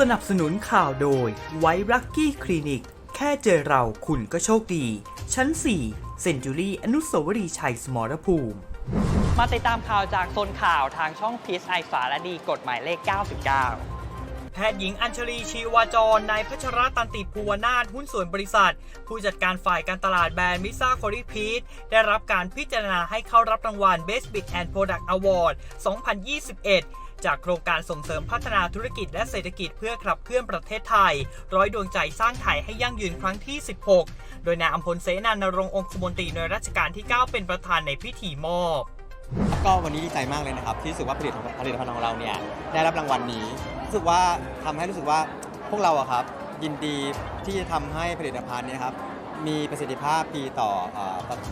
สนับสนุนข่าวโดยไวรักกี้คลินิก แค่เจอเราคุณก็โชคดี ชั้น 4 เซนจูรี่อนุสาวรีย์ชัยสมรภูมิ มาติดตามข่าวจากโซนข่าวทางช่องพีซไอสารดีกฎหมายเลข 99แพทย์หญิงอัญชลีชีวาจร นายพัชรตันติภูวนาถหุ้นส่วนบริษัท ผู้จัดการฝ่ายการตลาดแบรนด์มิซ่าคอริพีทได้รับการพิจารณาให้เข้ารับรางวัล Best Big and Product Award 2021 จากโครงการส่งเสริมพัฒนาธุรกิจและเศรษฐกิจเพื่อขับเคลื่อนประเทศไทย ร้อยดวงใจสร้างไทยให้ยั่งยืนครั้งที่ 16 โดยนายอัมพลเสนานรงค์องคมนตรีในวยรัชกาลที่ 9 เป็นประธานในพิธีมอบก็วันนี้ดีใจมากเลยนะครับ ที่รู้สึกว่าผลิตผลิตภัณฑ์ของเราเนี่ยได้รับรางวัลนี้รู้สึกว่าทำให้รู้สึกว่าพวกเราอะครับ ยินดีที่จะทำให้ผลิตภัณฑ์เนี้ครับมีประสิทธิภาพดีต่อ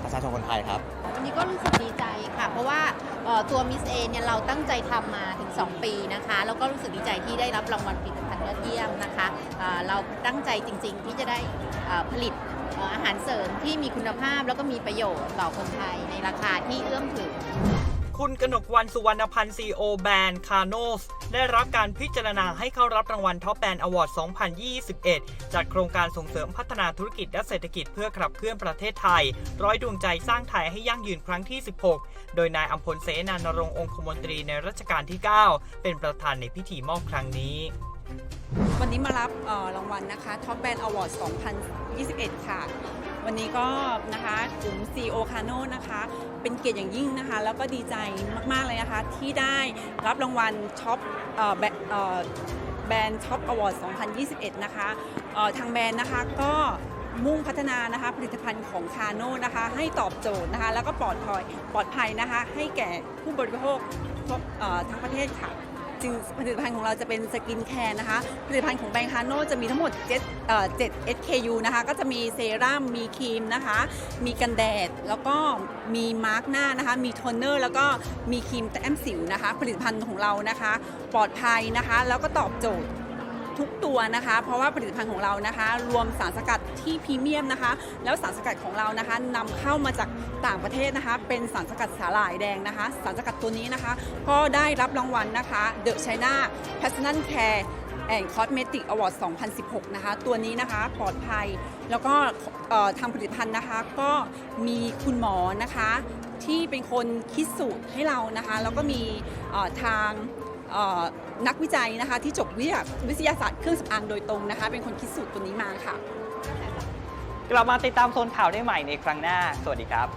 ประชาชนคนไทยครับ วันนี้ก็รู้สึกดีใจค่ะ เพราะว่าตัวมิสเอเนี่ยเราตั้งใจทำมาถึง 2 ปีนะคะ แล้วก็รู้สึกดีใจที่ได้รับรางวัลผลิตภัณฑ์ยอดเยี่ยมนะคะเราตั้งใจจริงๆ ที่จะได้ผลิตอาหารเสริมที่มีคุณภาพแล้วก็มีประโยชน์ต่อคนไทยในราคาที่เอื้อมถึง คุณกนกวันสุวรรณพันธ์ซีโอแบรนด์คาโนสได้รับการพิจารณาให้เข้ารับรางวัลท็อปแบรนด์อวอร์ด 2021 จากโครงการส่งเสริมพัฒนาธุรกิจและเศรษฐกิจเพื่อขับเคลื่อนประเทศไทย ร้อยดวงใจสร้างไทยให้ยั่งยืนครั้งที่ 16 โดยนายอัมพลเสนานรงค์องคมนตรีในรัชกาลที่ 9 เป็นประธานในพิธีมอบครั้งนี้ วันนี้มารับรางวัลนะคะ Top Band Award 2021 ค่ะ วันนี้ก็นะคะกลุ่ม CEO Kano นะคะ เป็นเกียรติอย่างยิ่งนะคะ แล้วก็ดีใจมาก ๆ เลยนะคะ ที่ได้รับรางวัล Top เอ่อแบเอ่อแบรนด์ Top Award 2021 นะคะทางแบรนด์นะคะก็มุ่งพัฒนานะคะผลิตภัณฑ์ของคาโนนะคะ ให้ตอบโจทย์นะคะ แล้วก็ปลอดภัยปลอดภัยนะคะ ให้แก่ผู้บริโภคทั้งประเทศค่ะ จึงผลิตภัณฑ์ของเราจะเป็นสกินแคร์นะคะ ผลิตภัณฑ์ของแบงคาโนจะมีทั้งหมด7เอ่อ7 SKU นะคะ ก็จะมีเซรั่ม มีครีมนะคะ มีกันแดด แล้วก็มีมาร์กหน้านะคะ มีโทนเนอร์ แล้วก็มีครีมแต้มสิวนะคะ ผลิตภัณฑ์ของเรานะคะ ปลอดภัยนะคะ แล้วก็ตอบโจทย์ ทุกตัวนะคะ เพราะว่าผลิตภัณฑ์ของเรานะคะ รวมสารสกัดที่พรีเมียมนะคะ แล้วสารสกัดของเรานะคะนำเข้ามาจากต่างประเทศนะคะ เป็นสารสกัดสาหร่ายแดงนะคะ สารสกัดตัวนี้นะคะ ก็ได้รับรางวัลนะคะ The China Personal Care and Cosmetic Award 2016 นะคะ ตัวนี้นะคะปลอดภัย แล้วก็ทางผลิตภัณฑ์นะคะ ก็มีคุณหมอนะคะ ที่เป็นคนคิดสูตรให้เรานะคะ แล้วก็มีทาง นักวิจัยนะคะที่จบวิทยาวิทยาศาสตร์เครื่องสำอางโดยตรงนะคะ เป็นคนคิดสูตรตัวนี้มาค่ะ กลับมาติดตามโซนข่าวได้ใหม่ในครั้งหน้า สวัสดีครับ